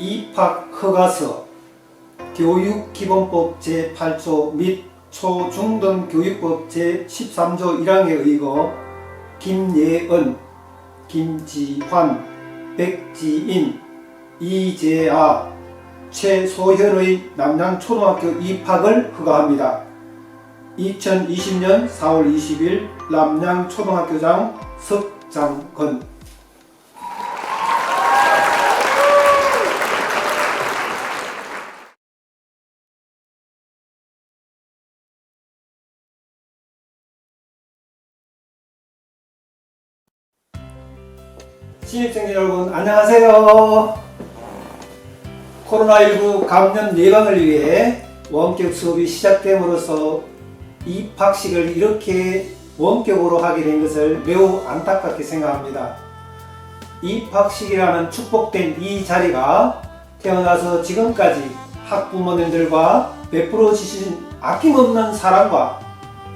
입학 허가서 교육기본법 제8조 및 초중등교육법 제13조 1항에 의거 김예은, 김지환, 백지인, 이재아, 최소현의 남양초등학교 입학을 허가합니다. 2020년 4월 20일 남양초등학교장 석장건 신입생 여러분 안녕하세요. 코로나19 감염 예방을 위해 원격 수업이 시작됨으로써 입학식을 이렇게 원격으로 하게 된 것을 매우 안타깝게 생각합니다. 입학식이라는 축복된 이 자리가 태어나서 지금까지 학부모님들과 베풀어 주신 아낌없는 사랑과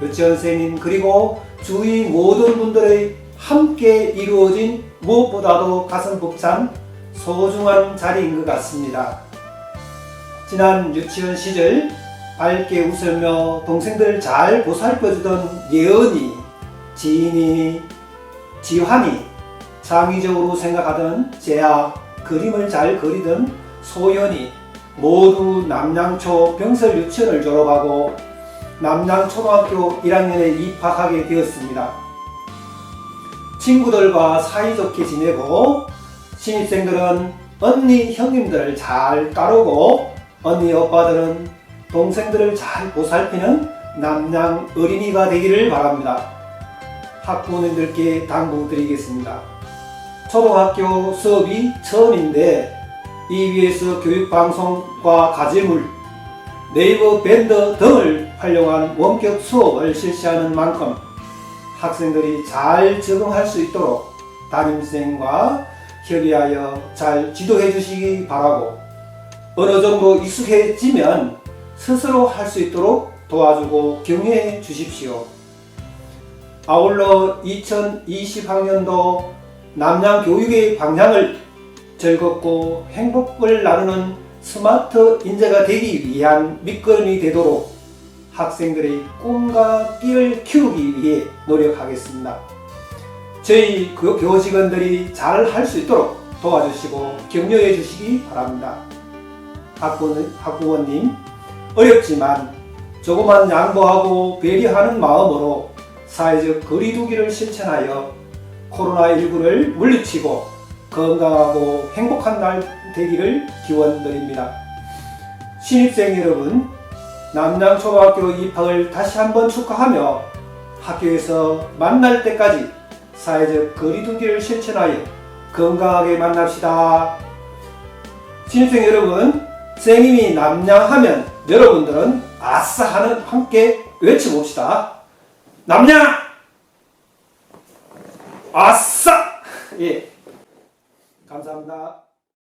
유치원 선생님 그리고 주위 모든 분들의 함께 이루어진 무엇보다도 가슴 벅찬 소중한 자리인 것 같습니다. 지난 유치원 시절 밝게 웃으며 동생들을 잘 보살펴주던 예은이, 지인이, 지환이, 창의적으로 생각하던 재아, 그림을 잘 그리던 소연이 모두 남양초 병설 유치원을 졸업하고 남양 초등학교 1학년에 입학하게 되었습니다. 친구들과 사이좋게 지내고 신입생들은 언니 형님들을 잘 따르고 언니 오빠들은 동생들을 잘 보살피는 남양 어린이가 되기를 바랍니다. 학부모님들께 당부드리겠습니다. 초등학교 수업이 처음인데 EBS 교육방송과 가지물, 네이버 밴드 등을 활용한 원격 수업을 실시하는 만큼 학생들이 잘 적응할 수 있도록 담임선생과 협의하여 잘 지도해 주시기 바라고 어느 정도 익숙해지면 스스로 할 수 있도록 도와주고 격려해 주십시오. 아울러 2020학년도 남양 교육의 방향을 즐겁고 행복을 나누는 스마트 인재가 되기 위한 밑거름이 되도록 학생들의 꿈과 끼를 키우기 위해 노력하겠습니다. 저희 그 교직원들이 잘 할 수 있도록 도와주시고 격려해 주시기 바랍니다. 학부원, 학부모님, 어렵지만 조그만 양보하고 배려하는 마음으로 사회적 거리두기를 실천하여 코로나19를 물리치고 건강하고 행복한 날 되기를 기원드립니다. 신입생 여러분, 남양초등학교 입학을 다시 한번 축하하며 학교에서 만날 때까지 사회적 거리두기를 실천하여 건강하게 만납시다. 신입생 여러분, 선생님이 남양하면 여러분들은 아싸 하는 함께 외쳐봅시다. 남양! 아싸! 예. 감사합니다.